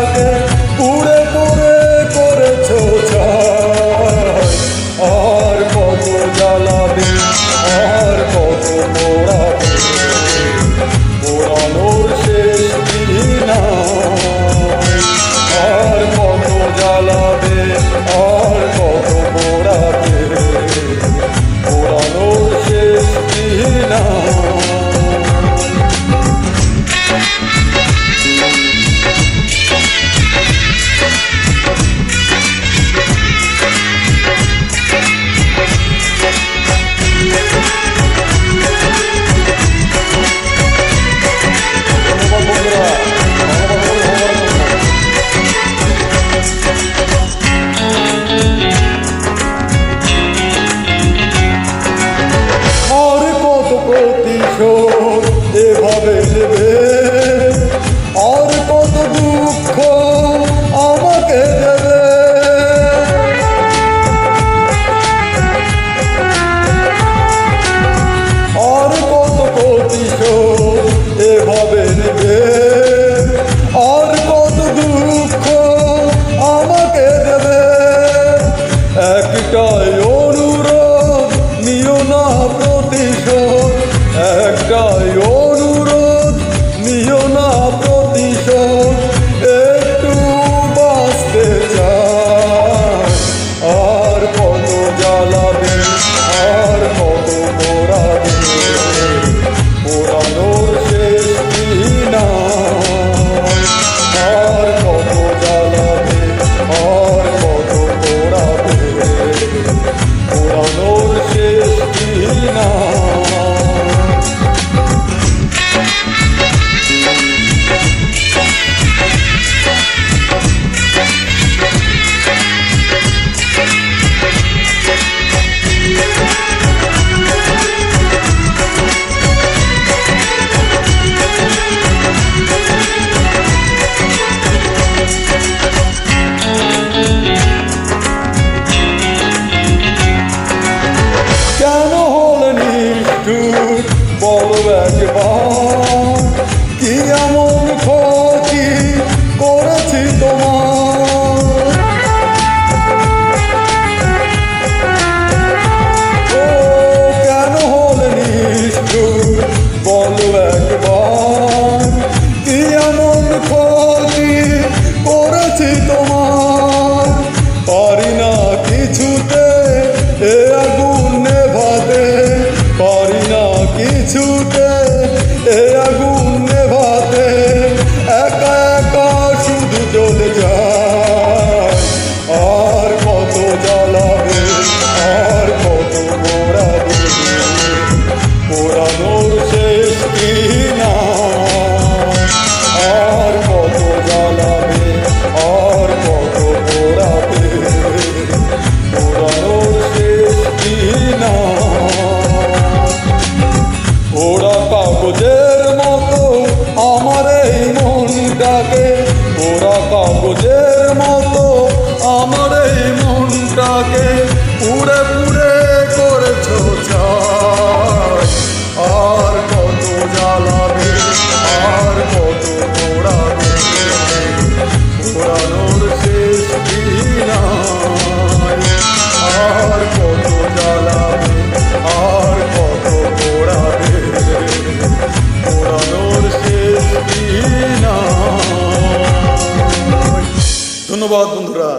love. মতো আমার এই মনটাকে পুড়ে পুড়ে করেছ আর কত জ্বালাবে ধন্যবাদ বন্ধুরা।